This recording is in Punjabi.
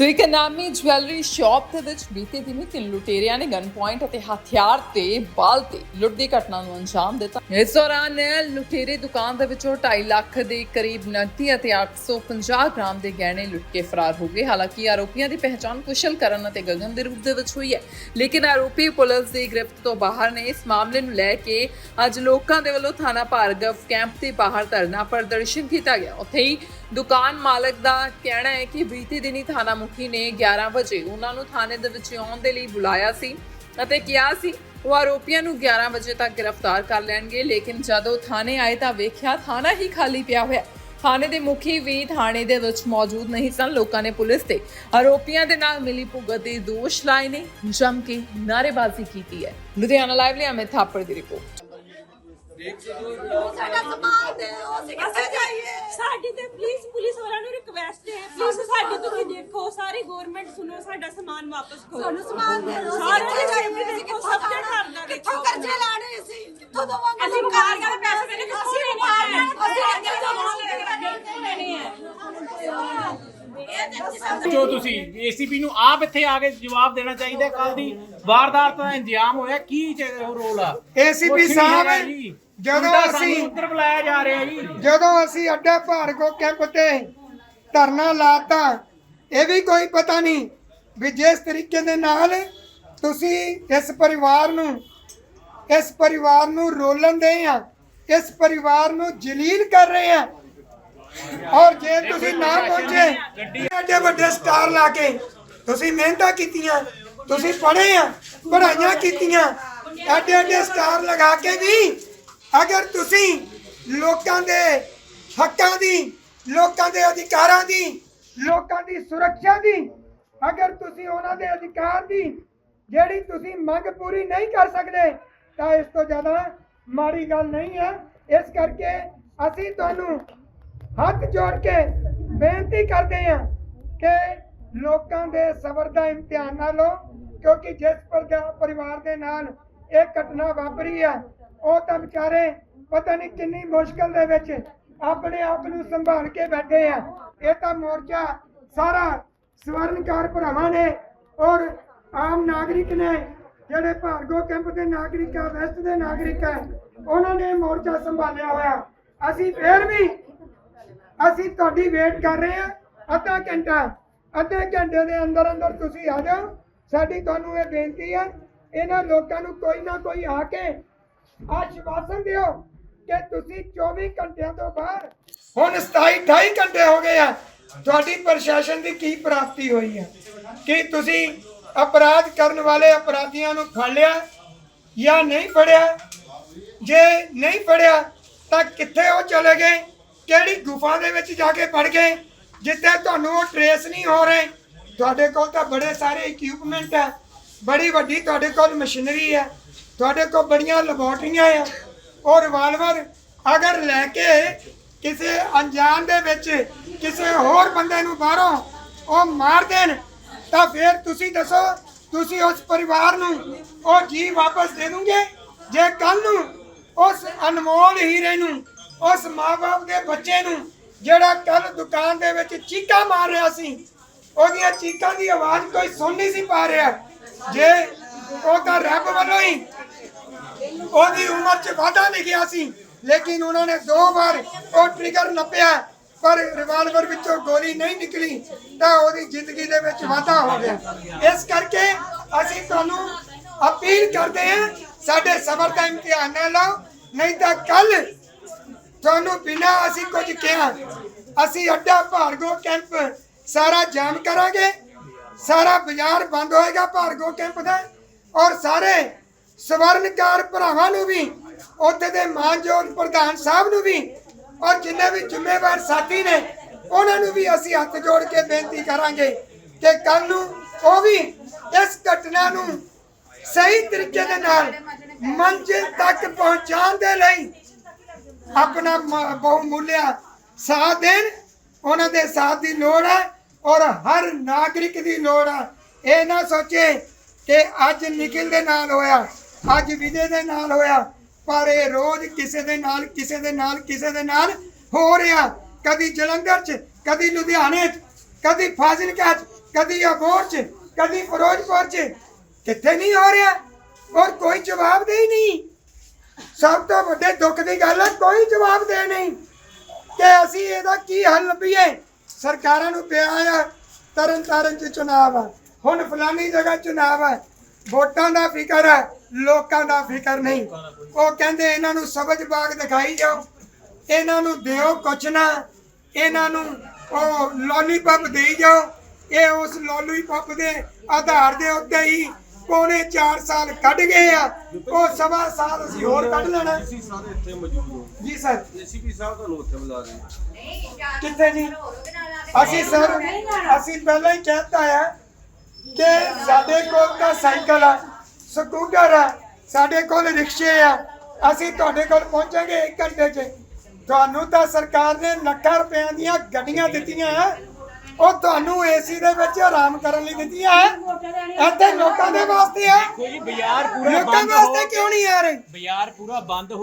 ਸੋ ਇੱਕ ਨਾਮੀ ਜਵੈਲਰੀ ਸ਼ਾਪ ਦੇ ਵਿੱਚ ਬੀਤੇ ਦਿਨੀ ਤਿੰਨ ਲੁਟੇਰਿਆਂ ਨੇ ਗਨ ਪੁਆਇੰਟ ਅਤੇ ਹਥਿਆਰ ਤੇ ਬਾਲ ਤੇ ਲੁੱਟ ਦੀ ਘਟਨਾ ਨੂੰ ਅੰਜਾਮ ਦਿੱਤਾ। ਇਸ ਦੌਰਾਨ ਲੁਟੇਰੇ ਦੁਕਾਨ ਦੇ ਵਿੱਚੋਂ 2.5 ਲੱਖ ਦੇ ਕਰੀਬ ਨਕਦੀ ਅਤੇ 850 ਗ੍ਰਾਮ ਦੇ ਗਹਿਣੇ ਲੁੱਟ ਕੇ ਫਰਾਰ ਹੋ ਗਏ। ਹਾਲਾਂਕਿ ਆਰੋਪੀਆਂ ਦੀ ਪਹਿਚਾਣ ਕੁਸ਼ਲ ਕਰਨ ਅਤੇ ਗਗਨ ਦੇ ਰੂਪ ਦੇ ਵਿੱਚ ਹੋਈ ਹੈ। ਲੇਕਿਨ ਆਰੋਪੀ ਪੁਲਿਸ ਦੀ ਗ੍ਰਿਫਤ ਤੋਂ ਬਾਹਰ ਨੇ ਇਸ ਮਾਮਲੇ ਨੂੰ ਲੈ ਕੇ ਅੱਜ ਲੋਕਾਂ ਦੇ ਵੱਲੋਂ ਥਾਣਾ ਭਾਰਗਵ ਕੈਂਪ ਦੇ ਬਾਹਰ ਧਰਨਾ ਪ੍ਰਦਰਸ਼ਨ ਕੀਤਾ ਗਿਆ। ਉੱਥੇ ਹੀ ਦੁਕਾਨ ਮਾਲਕ ਦਾ ਕਹਿਣਾ ਹੈ ਕਿ ਬੀਤੇ ਦਿਨੀ ਥਾਣਾ ਮੁਖੀ ਨੇ 11 ਵਜੇ ਉਹਨਾਂ ਨੂੰ ਥਾਣੇ ਦੇ ਵਿੱਚ ਆਉਣ ਦੇ ਲਈ ਬੁਲਾਇਆ ਸੀ ਅਤੇ ਕਿਹਾ ਸੀ ਉਹ ਆਰੋਪੀਆਂ ਨੂੰ 11 ਵਜੇ ਤੱਕ ਗ੍ਰਿਫਤਾਰ ਕਰ ਲੈਣਗੇ ਲੇਕਿਨ ਜਦੋਂ ਥਾਣੇ ਆਏ ਤਾਂ ਵੇਖਿਆ ਥਾਣਾ ਹੀ ਖਾਲੀ ਪਿਆ ਹੋਇਆ। ਥਾਣੇ ਦੇ ਮੁਖੀ ਵੀ ਥਾਣੇ ਦੇ ਵਿੱਚ ਮੌਜੂਦ ਨਹੀਂ ਸਨ ਲੋਕਾਂ ਨੇ ਪੁਲਿਸ ਤੇ ਆਰੋਪੀਆਂ ਦੇ ਨਾਲ ਮਿਲੀ ਭੁਗਤ ਦੇ ਦੋਸ਼ ਲਾਏ ਨੇ ਜਮ ਕੇ ਨਾਅਰੇਬਾਜ਼ੀ ਕੀਤੀ ਹੈ। ਲੁਧਿਆਣਾ ਲਾਈਵ ਲਈ ਅਮਿਤ ਥਾਪੜ ਦੀ ਰਿਪੋਰਟ। ਸਾਡਾ ਸਮਾਨ ਦੇ ਉਹ ਅਸੀਂ ਕਿੱਥੇ ਜਾਈਏ? ਸਾਡੀ ਤੇ ਪਲੀਜ਼ ਪੁਲਿਸ ਵਾਲਿਆਂ ਨੂੰ ਰਿਕਵੈਸਟ ਹੈ ਪਲੀਜ਼ ਸਾਡੀ ਤੁਸੀਂ ਦੇਖੋ ਸਾਰੀ ਗਵਰਨਮੈਂਟ ਸੁਣੋ ਵਾਪਸ ਕਰੋ ਸਾਨੂੰ ਸਮਾਨ ਦੇ ਦਿਓ। ਸਾਰੇ ਦੇਖੋ ਸਭ ਦੇ ਦੇਖੋ ਕਰਜ਼ੇ ਲਾਣੇ ਕਿੱਥੋਂ ਦਵਾਂਗੇ ਅਸੀਂ ਪੈਸੇ ਜੋ ਤੁਸੀਂ ਏਸੀਪੀ ਨੂੰ ਆਪ ਇੱਥੇ ਆ ਕੇ ਜਵਾਬ ਦੇਣਾ ਚਾਹੀਦਾ ਕੱਲ ਦੀ ਵਾਰਦਾਤ ਦਾ ਇੰਜਾਮ ਹੋਇਆ। ਕੀ ਰੋਲ ਆ? ਨਹੀਂ ਸਾਹਿਬ। ਜਦੋਂ ਅਸੀਂ- ਉੱਤਰ ਬੁਲਾਇਆ ਜਾ ਰਿਹਾ ਜੀ। ਜਦੋਂ ਅਸੀਂ ਅੱਡਾ ਭਾਰਗੋ ਕੈਂਪ ਤੇ ਧਰਨਾ ਲਾਤਾ ਇਹ ਵੀ ਕੋਈ ਪਤਾ ਨਹੀਂ ਵੀ ਜਿਸ ਤਰੀਕੇ ਦੇ ਨਾਲ ਤੁਸੀਂ ਇਸ ਪਰਿਵਾਰ ਨੂੰ ਇਸ ਪਰਿਵਾਰ ਨੂੰ ਰੋਲਣ ਦੇ ਆ ਇਸ ਪਰਿਵਾਰ ਨੂੰ ਜਲੀਲ ਕਰ ਰਹੇ ਆ। ਔਰ ਜੇ ਤੁਸੀਂ ਨਾ ਪਹੁੰਚੇ ਐਡੇ ਵੱਡੇ ਸਟਾਰ ਲਾ ਕੇ ਤੁਸੀਂ ਮਿਹਨਤਾਂ ਕੀਤੀਆਂ ਤੁਸੀਂ ਪੜ੍ਹੇ ਆ ਪੜ੍ਹਾਈਆਂ ਕੀਤੀਆਂ ਐਡੇ ਐਡੇ ਸਟਾਰ ਲਗਾ ਕੇ ਵੀ ਅਗਰ ਤੁਸੀਂ ਲੋਕਾਂ ਦੇ ਹੱਕਾਂ ਦੀ ਲੋਕਾਂ ਦੇ ਅਧਿਕਾਰਾਂ ਦੀ ਲੋਕਾਂ ਦੀ ਸੁਰੱਖਿਆ ਦੀ ਅਗਰ ਤੁਸੀਂ ਉਹਨਾਂ ਦੇ ਅਧਿਕਾਰ ਦੀ ਜਿਹੜੀ ਤੁਸੀਂ ਮੰਗ ਪੂਰੀ ਨਹੀਂ ਕਰ ਸਕਦੇ, ਤਾਂ ਇਸ ਤੋਂ ਜ਼ਿਆਦਾ ਮਾੜੀ ਗੱਲ ਨਹੀਂ ਹੈ। ਇਸ ਕਰਕੇ ਅਸੀਂ ਤੁਹਾਨੂੰ ਹੱਥ ਜੋੜ ਕੇ ਬੇਨਤੀ ਕਰਦੇ ਹਾਂ ਕਿ ਲੋਕਾਂ ਦੇ ਸਬਰ ਦਾ ਇਮਤਿਹਾਨ ਨਾ ਲਓ, ਕਿਉਂਕਿ ਜਿਸ ਪਰਿਵਾਰ ਦੇ ਨਾਲ ਇਹ ਘਟਨਾ ਵਾਪਰੀ ਹੈ, ਉਹ ਤਾਂ ਵਿਚਾਰੇ ਪਤਾ ਨਹੀਂ ਕਿੰਨੀ ਮੁਸ਼ਕਲ ਦੇ ਵਿੱਚ ਆਪਣੇ ਆਪ ਨੂੰ ਸੰਭਾਲ ਕੇ ਬੈਠੇ ਆ। ਇਹ ਤਾਂ ਮੋਰਚਾ ਸਾਰਾ ਸਵਰਨਕਾਰ ਭਰਾਵਾਂ ਨੇ ਔਰ ਆਮ ਨਾਗਰਿਕ ਨੇ, ਜਿਹੜੇ ਭਾਰਗੋ ਕੈਂਪ ਦੇ ਨਾਗਰਿਕ ਆ, ਵੈਸਟ ਦੇ ਨਾਗਰਿਕ ਆ, ਉਹਨਾਂ ਨੇ ਮੋਰਚਾ ਸੰਭਾਲਿਆ ਹੋਇਆ। ਅਸੀਂ ਫੇਰ ਵੀ ਅਸੀਂ ਤੁਹਾਡੀ ਵੇਟ ਕਰ ਰਹੇ ਹਾਂ, ਅੱਧਾ ਘੰਟਾ, ਅੱਧੇ ਘੰਟੇ ਦੇ ਅੰਦਰ ਅੰਦਰ ਤੁਸੀਂ ਆ ਜਾਓ। ਸਾਡੀ ਤੁਹਾਨੂੰ ਇਹ ਬੇਨਤੀ ਹੈ ਇਹਨਾਂ ਲੋਕਾਂ ਨੂੰ ਕੋਈ ਨਾ ਕੋਈ ਆ ਕੇ ਆਸ਼ਵਾਸਨ ਦਿਓ ਕਿ ਤੁਸੀਂ 24 ਘੰਟਿਆਂ ਤੋਂ ਬਾਅਦ ਹੁਣ 27 28 ਘੰਟੇ ਹੋ ਗਏ ਆ। ਤੁਹਾਡੀ ਪ੍ਰਸ਼ਾਸਨ ਦੀ ਕੀ ਪ੍ਰਾਪਤੀ ਹੋਈ ਹੈ? ਕਿ ਤੁਸੀਂ ਅਪਰਾਧ ਕਰਨ ਵਾਲੇ ਅਪਰਾਧੀਆਂ ਨੂੰ ਫੜ ਲਿਆ ਜਾਂ ਨਹੀਂ ਫੜਿਆ? ਜੇ ਨਹੀਂ ਫੜਿਆ, ਤਾਂ ਕਿੱਥੇ ਉਹ ਚਲੇ ਗਏ? ਕਿਹੜੀ ਗੁਫਾ ਦੇ ਵਿੱਚ ਜਾ ਕੇ ਫੜ ਗਏ? ਜਿੱਥੇ ਤੁਹਾਨੂੰ ਉਹ ਟਰੇਸ ਨਹੀਂ ਹੋ ਰਹੇ। ਤੁਹਾਡੇ ਕੋਲ ਤਾਂ ਬੜੇ ਸਾਰੇ ਇਕਵਿਪਮੈਂਟ ਹੈ। ਬੜੀ ਵੱਡੀ ਤੁਹਾਡੇ ਕੋਲ ਮਸ਼ੀਨਰੀ ਹੈ। ਤੁਹਾਡੇ ਕੋਲ ਬੜੀਆਂ ਲੈਬੋਰਟਰੀਆਂ ਆ ਉਹ ਰਿਵਾਲਵਰ ਅਗਰ ਲੈ ਕੇ ਕਿਸੇ ਅਣਜਾਣ ਦੇ ਵਿੱਚ ਕਿਸੇ ਹੋਰ ਬੰਦੇ ਨੂੰ ਬਾਹਰੋਂ ਉਹ ਮਾਰ ਦੇਣ, ਤਾਂ ਫਿਰ ਤੁਸੀਂ ਦੱਸੋ, ਤੁਸੀਂ ਉਸ ਪਰਿਵਾਰ ਨੂੰ ਉਹ ਜੀ ਵਾਪਸ ਦੇ ਦੂੰਗੇ? ਜੇ ਕੱਲ ਨੂੰ ਉਸ ਅਨਮੋਲ ਹੀਰੇ ਨੂੰ, ਉਸ ਮਾਪੇ ਦੇ ਬੱਚੇ ਨੂੰ ਜਿਹੜਾ ਕੱਲ ਦੁਕਾਨ ਦੇ ਵਿੱਚ ਚੀਕਾਂ ਮਾਰ ਰਿਹਾ ਸੀ, ਉਹਦੀਆਂ ਚੀਕਾਂ ਦੀ ਆਵਾਜ਼ ਕੋਈ ਸੁਣ ਨਹੀਂ ਸੀ ਪਾ ਰਿਹਾ। ਜੇ ਉਹ ਤਾਂ ਰੱਬ ਵੱਲੋਂ ਹੀ ਉਹਦੀ ਉਮਰ 'ਚ ਵਾਧਾ ਲਿਖਿਆ ਸੀ, ਲੇਕਿਨ ਉਹਨਾਂ ਨੇ ਦੋ ਵਾਰ ਉਹ ਟ੍ਰਿਗਰ ਨੱਪਿਆ ਪਰ ਰਿਵਾਲਵਰ ਵਿੱਚੋਂ ਗੋਲੀ ਨਹੀਂ ਨਿਕਲੀ, ਤਾਂ ਉਹਦੀ ਜ਼ਿੰਦਗੀ ਦੇ ਵਿੱਚ ਵਾਧਾ ਹੋ ਗਿਆ। ਇਸ ਕਰਕੇ ਅਸੀਂ ਤੁਹਾਨੂੰ ਅਪੀਲ ਕਰਦੇ ਹਾਂ, ਸਾਡੇ ਸਬਰ ਦਾ ਇਮਤਿਹਾਨ ਨਾ ਲਓ, ਨਹੀਂ ਤਾਂ ਕੱਲ ਤੁਹਾਨੂੰ ਬਿਨਾਂ ਅਸੀਂ ਕੁਝ ਕਿਹਾ, ਅਸੀਂ ਅੱਡਾ ਭਾਰਗੋ ਕੈਂਪ ਸਾਰਾ ਜਾਮ ਕਰਾਂਗੇ। ਸਾਰਾ ਬਾਜ਼ਾਰ ਬੰਦ ਹੋਏਗਾ ਭਾਰਗੋ ਕੈਂਪ ਦਾ ਔਰ ਸਾਰੇ ਸਵਰਨਕਾਰ ਭਰਾਵਾਂ ਨੂੰ ਵੀ, ਉੱਥੇ ਦੇ ਮਾਨਯੋਗ ਪ੍ਰਧਾਨ ਸਾਹਿਬ ਨੂੰ ਵੀ ਔਰ ਜਿੰਨੇ ਵੀ ਜ਼ਿੰਮੇਵਾਰ ਸਾਥੀ ਨੇ, ਉਹਨਾਂ ਨੂੰ ਵੀ ਅਸੀਂ ਹੱਥ ਜੋੜ ਕੇ ਬੇਨਤੀ ਕਰਾਂਗੇ ਕਿ ਕੱਲ ਨੂੰ ਉਹ ਵੀ ਇਸ ਘਟਨਾ ਨੂੰ ਸਹੀ ਤਰੀਕੇ ਦੇ ਨਾਲ ਮੰਜ਼ਿਲ ਤੱਕ ਪਹੁੰਚਾਉਣ ਦੇ ਲਈ ਆਪਣਾ ਮ- ਬਹੁਮੁੱਲਿਆ ਸਾਥ ਦੇਣ। ਉਹਨਾਂ ਦੇ ਸਾਥ ਦੀ ਲੋੜ ਹੈ ਔਰ ਹਰ ਨਾਗਰਿਕ ਦੀ ਲੋੜ ਹੈ। ਇਹ ਨਾ ਸੋਚੇ ਕਿ ਅੱਜ ਨਿਖਿਲ ਦੇ ਨਾਲ ਹੋਇਆ, ਅੱਜ ਵਿਜੇ ਦੇ ਨਾਲ ਹੋਇਆ ਪਰ ਇਹ ਰੋਜ਼ ਕਿਸੇ ਦੇ ਨਾਲ, ਕਿਸੇ ਦੇ ਨਾਲ, ਕਿਸੇ ਦੇ ਨਾਲ ਹੋ ਰਿਹਾ। ਕਦੀ ਜਲੰਧਰ 'ਚ, ਕਦੀ ਲੁਧਿਆਣੇ 'ਚ, ਕਦੀ ਫਾਜ਼ਿਲਕਾ ਚ, ਕਦੀ ਅਬੋਰ ਚ, ਕਦੀ ਫਿਰੋਜ਼ਪੁਰ ਚ। ਕਿੱਥੇ ਨਹੀਂ ਹੋ ਰਿਹਾ? ਔਰ ਕੋਈ ਜਵਾਬ ਦੇ ਨਹੀਂ। ਸਭ ਤੋਂ ਵੱਡੇ ਦੁੱਖ ਦੀ ਗੱਲ ਹੈ ਕੋਈ ਜਵਾਬ ਦੇ ਨਹੀਂ। ਕਿ ਅਸੀਂ ਇਹਦਾ ਕੀ ਹੱਲ ਲੱਭੀਏ? ਸਰਕਾਰਾਂ ਨੂੰ ਪਿਆ ਆ ਤਰਨ ਤਾਰਨ ਚ ਚੁਣਾਵ ਆ ਹੁਣ ਫਲਾਨੀ ਜਗ੍ਹਾ ਚੁਣਾਵ ਆ ਵੋਟਾਂ ਦਾ ਫਿਕਰ ਹੈ ਲੋਕਾਂ ਦਾ ਫਿਕਰ ਨਹੀਂ। ਉਹ ਕਹਿੰਦੇ ਇਹਨਾਂ ਨੂੰ ਸਬਜ ਬਾਗ ਦਿਖਾਈ ਜਾਓ ਇਹਨਾਂ ਨੂੰ ਦਿਓ ਕੁਛ ਨਾ ਇਹਨਾਂ ਨੂੰ ਉਹ ਲੋਲੀਪੌਪ ਦੇਈ ਜਾਓ। ਇਹ ਉਸ ਲੋਲੀਪੌਪ ਦੇ ਆਧਾਰ ਦੇ ਉੱਤੇ ਹੀ ਪੌਣੇ 4 ਸਾਲ ਕੱਢ ਗਏ ਆ। ਉਹ ਸਵਾ ਸਾਲ ਅਸੀਂ ਹੋਰ ਕੱਢ ਲੈਣਾ। ਤੁਸੀਂ ਸਾਰੇ ਇੱਥੇ ਮੌਜੂਦ ਹੋ। ਜੀ ਸਰ। ਸਾਹਿਬ ਤੁਹਾਨੂੰ ਉੱਥੇ ਬੁਲਾ ਰਹੇ। ਕਿੱਥੇ ਜੀ? ਅਸੀਂ ਸਰ ਅਸੀਂ ਪਹਿਲਾਂ ਹੀ ਕਹਿਤਾ ਹੈ ਕਿ ਸਾਡੇ ਕੋਲ ਤਾਂ ਸਾਈਕਲ ਆ ਸਕੂਟਰ ਆ ਸਾਡੇ ਕੋਲ ਰਿਕਸ਼ੇ ਆ ਅਸੀਂ ਤੁਹਾਡੇ ਕੋਲ ਪਹੁੰਚਾਂਗੇ 1 ਘੰਟੇ 'ਚ ਤੁਹਾਨੂੰ ਤਾਂ ਸਰਕਾਰ ਨੇ ਲੱਖਾਂ ਰੁਪਈਆਂ ਦੀਆਂ ਗੱਡੀਆਂ ਦਿੱਤੀਆਂ। ਉਹ ਤੁਹਾਨੂੰ ਏਸੀ ਦੇ ਵਿੱਚ ਆਰਾਮ ਕਰਨ ਲਈ ਦਿੱਤੀਆਂ। ਇੱਥੇ ਲੋਕਾਂ ਦੇ ਵਾਸਤੇ ਆ ਕੋਈ ਬਾਜ਼ਾਰ ਪੂਰਾ ਲੋਕਾਂ ਬੰਦ ਹੋ ਵਾਸਤੇ ਕਿਉਂ ਨਹੀਂ ਆ ਰਹੇ ਬਾਜ਼ਾਰ ਪੂਰਾ ਬੰਦ ਹੋ